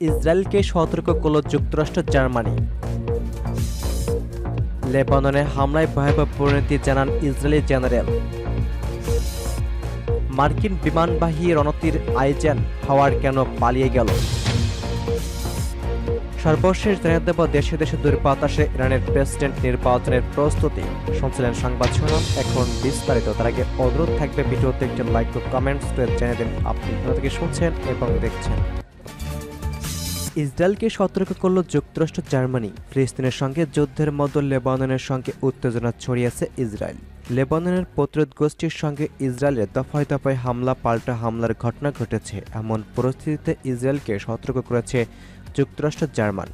ইসরায়েলকে সতর্ক করল যুক্তরাষ্ট্র, জার্মানি। লেবাননে হামলায় ভয়াবহ পরিণতি জানান ইসরায়েলি জেনারেল। মার্কিন বিমানবাহী রণতীর আইজেন হাওয়ার কেন পালিয়ে গেল? সর্বশেষ জানিয়ে দেব দেশে দেশে দুর্বাতাসে ইরানের প্রেসিডেন্ট নির্বাচনের প্রস্তুতি। শুনছিলেন সংবাদ শুনুন এখন বিস্তারিত। তার আগে অনুরোধ থাকবে ভিডিওতে একটি লাইক ও কমেন্টস করে জানিয়ে দিন আপনি। থেকে শুনছেন এবং দেখছেন। ইসরায়েলকে সতর্ক করল যুক্তরাষ্ট্র, জার্মানি। ফিলিস্তিনের সঙ্গে যুদ্ধের মতো লেবাননের সঙ্গে উত্তেজনা ছড়িয়েছে ইসরায়েল। লেবাননের প্রতিরোধ গোষ্ঠীর সঙ্গে ইসরায়েলের দফায় দফায় হামলা, পাল্টা হামলার ঘটনা ঘটেছে। এমন পরিস্থিতিতে ইসরায়েলকে সতর্ক করেছে যুক্তরাষ্ট্র, জার্মান।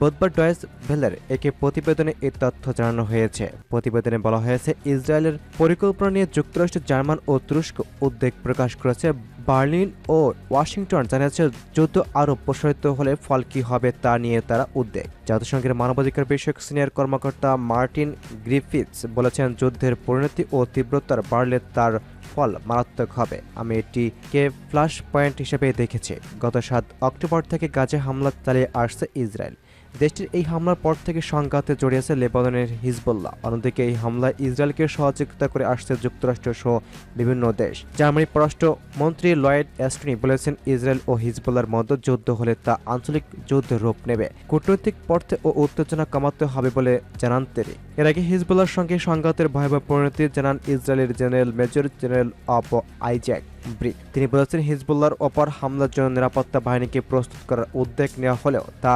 বুধবার ডয়েস ভেলের একে প্রতিবেদনে এই তথ্য জানানো হয়েছে। প্রতিবেদনে বলা হয়েছে, ইসরায়েলের পরিকল্পনা নিয়ে যুক্তরাষ্ট্র জার্মান ও তুরস্ক উদ্বেগ প্রকাশ করেছে। বার্লিন ও ওয়াশিংটন জানিয়েছে, যুদ্ধ আরও প্রসারিত হলে ফল কী হবে তা নিয়ে তারা উদ্বেগ। জাতিসংঘের মানবাধিকার বিষয়ক সিনিয়র কর্মকর্তা মার্টিন গ্রিফিথস বলেছেন, যুদ্ধের পরিণতি ও তীব্রতার বাড়লে তার ফল মারাত্মক হবে। আমি এটিকে ফ্লাশ পয়েন্ট হিসেবে দেখেছি। গত সাত অক্টোবর থেকে গাজে হামলা চালিয়ে আসছে ইসরায়েল। দেশটির এই হামলার পর থেকে সংঘাতে জড়িয়েছে লেবাননের হিজবুল্লাহ। অন্যদিকে এই হামলায় ইসরায়েলকে সহযোগিতা করে আসছে যুক্তরাষ্ট্র সহ বিভিন্ন দেশ। জার্মানির পররাষ্ট্র মন্ত্রী লয়েড অ্যাস্টনি বলেছেন, ইসরায়েল ও হিজবুল্লার মধ্যে যুদ্ধ হলে তা আঞ্চলিক যুদ্ধের রূপ নেবে। কূটনৈতিক পর্থে ও উত্তেজনা কমাতে হবে বলে জানান তিনি। এর আগে হিজবুল্লার সঙ্গে সংঘাতের ভয়াবহ পরিণতি জানান ইসরায়েলের general major general of Isaac Brick. তিনি বলেছেন হিজবুল্লার অপর হামলার জন্য নিরাপত্তা বাহিনীকে প্রস্তুত করার উদ্যোগ নেওয়া হলেও তা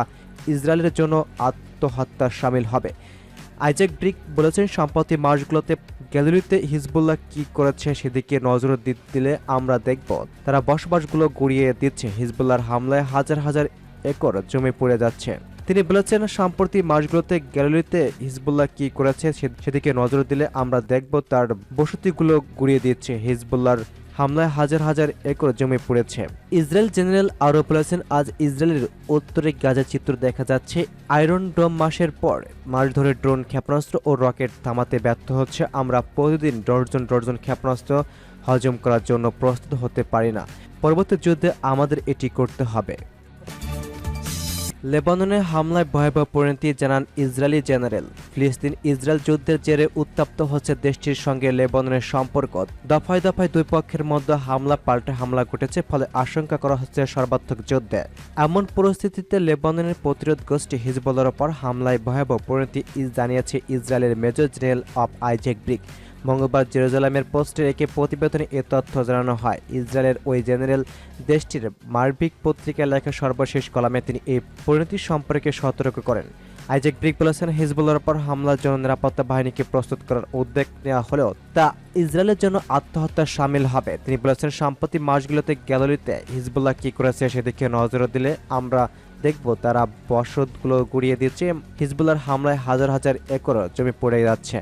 ইসরায়েলের জন্য আত্মহত্যা সামিল হবে। আইজ্যাক ব্রিক বলেছেন, সম্প্রতি মাসগুলোতে গ্যালারিতে হিজবুল্লাহ কি করেছে সেদিকে নজর দিলে আমরা দেখব। তারা বসবাসগুলো গুড়িয়ে দিচ্ছে। হিজবুল্লাহর হামলায় হাজার হাজার একর জমি পড়ে যাচ্ছে। তিনি বলেছেন সাম্প্রতিক মাসগুলোতে গ্যালারিতে হিজবুল্লাহ কি করেছে সেদিকে নজর দিলে আমরা দেখব তার বসতিগুলো গুড়িয়ে দিচ্ছে। হিজবুল্লাহর হামলায় হাজার হাজার একর জমি পড়েছে। ইসরায়েল জেনারেল আরও বলেছেন, আজ ইসরায়েলের উত্তরে গাজা চিত্র দেখা যাচ্ছে। আয়রন ডোম মাসের পর মাস ধরে ড্রোন ক্ষেপণাস্ত্র ও রকেট থামাতে ব্যর্থ হচ্ছে। আমরা প্রতিদিন ডর্জন ডর্জন ক্ষেপণাস্ত্র হজম করার জন্য প্রস্তুত হতে পারি না। পরবর্তী যুদ্ধে আমাদের এটি করতে হবে। লেবাননের হামলায় ভয়াবহ পরিণতি জানান ইসরায়েলি জেনারেল। ফিলিস্তিন ইসরায়েল যুদ্ধের জেরে উত্তপ্ত হচ্ছে দেশটির সঙ্গে লেবাননের সম্পর্ক। দফায় দফায় দুই পক্ষের মধ্যে হামলা, পাল্টে হামলা ঘটেছে, ফলে আশঙ্কা করা হচ্ছে সর্বাত্মক যুদ্ধে। এমন পরিস্থিতিতে লেবাননের প্রতিরোধ গোষ্ঠী হিজবলের ওপর হামলায় ভয়াবহ পরিণতি জানিয়েছে ইসরায়েলের major general of Isaac Brick. মঙ্গলবার জেরুজালামের পোস্টে একে প্রতিবেদনে এ তথ্য জানানো হয়। ইসরায়েলের ওই জেনারেল দেশটির মার্বিক পত্রিকায় লেখা সর্বশেষ কলামে তিনি এই পরিণতি সম্পর্কে সতর্ক করেন। আইজেক ব্রিক বলেছেন হিজবুল্লার উপর হামলার জন্য নিরাপত্তা বাহিনীকে প্রস্তুত করার উদ্যোগ নেওয়া হলেও তা ইসরায়েলের জন্য আত্মহত্যা সামিল হবে। তিনি বলেছেন, সাম্প্রতিক মাসগুলোতে গ্যালারিতে হিজবুল্লাহ কি করেছে সেদিকে নজর দিলে আমরা দেখব। তারা বসতগুলো গুড়িয়ে দিচ্ছে। হিজবুল্লার হামলায় হাজার হাজার একর জমি পড়ে যাচ্ছে।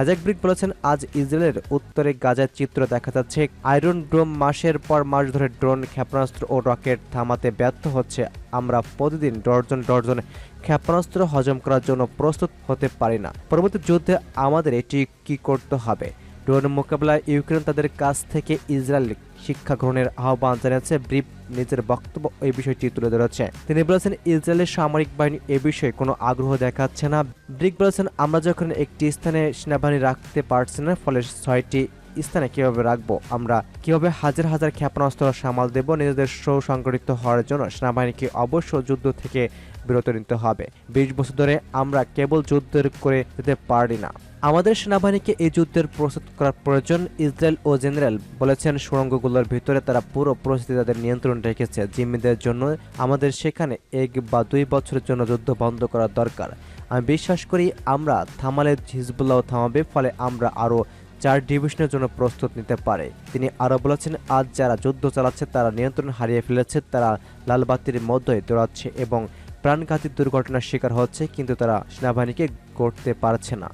আজাক ব্রিক বলেছেন, আজ ইসরায়েলের উত্তরে গাজার চিত্র দেখা যাচ্ছে। আয়রন ড্রোম মাসের পর মাস ধরে ড্রোন, ক্ষেপণাস্ত্র ও রকেট থামাতে ব্যর্থ হচ্ছে। আমরা প্রতিদিন ডর্জন ডর্জন ক্ষেপণাস্ত্র হজম করার জন্য প্রস্তুত হতে পারি না। পরবর্তী যুদ্ধে আমাদের এটি কি করতে হবে? ড্রোন মোকাবেলায় ইউক্রেন তাদের কাছ থেকে ইসরায়েল শিক্ষা গ্রহণের আহ্বান জানিয়েছে ব্রিফ নিজের বক্তব্য এই বিষয়টি তুলে ধরেছে। তিনি বলেছেন, ইসরায়েলের সামরিক বাহিনী এ বিষয়ে কোনো আগ্রহ দেখাচ্ছে না। ব্রিক বলেছেন, আমরা যখন একটি স্থানে সেনাবাহিনী রাখতে পারছি না, ফলে ছয়টি স্থানে কীভাবে রাখব? আমরা কীভাবে হাজার হাজার ক্ষেপণাস্ত্র সামাল দেব? নিজেদের সুসংগঠিত হওয়ার জন্য সেনাবাহিনীকে অবশ্য যুদ্ধ থেকে বিরত নিতে হবে। বিশ বছর ধরে আমরা কেবল যুদ্ধের করে যেতে পারি না। আমাদের সেনাবাহিনীকে এই যুদ্ধের প্রস্তুত করার প্রয়োজন, ইসরায়েল ও জেনারেল বলেছেন সুড়ঙ্গগুলোর ভিতরে তারা পুরো পরিস্থিতি তাদের নিয়ন্ত্রণ রেখেছে। জিম্মিদের জন্য আমাদের সেখানে এক বা দুই বছরের জন্য যুদ্ধ বন্ধ করা দরকার। আমি বিশ্বাস করি আমরা থামালে হিজবুল্লাহ থামাবে, ফলে আমরা আরও চার ডিভিশনের জন্য প্রস্তুত নিতে পারে। তিনি আরও বলেছেন, আজ যারা যুদ্ধ চালাচ্ছে, তারা নিয়ন্ত্রণ হারিয়ে ফেলেছে, তারা লালবাতির মধ্যে দৌড়াচ্ছে এবং প্রাণঘাতী দুর্ঘটনার শিকার হচ্ছে, কিন্তু তারা সেনাবাহিনীকে গড়তে পারছে না।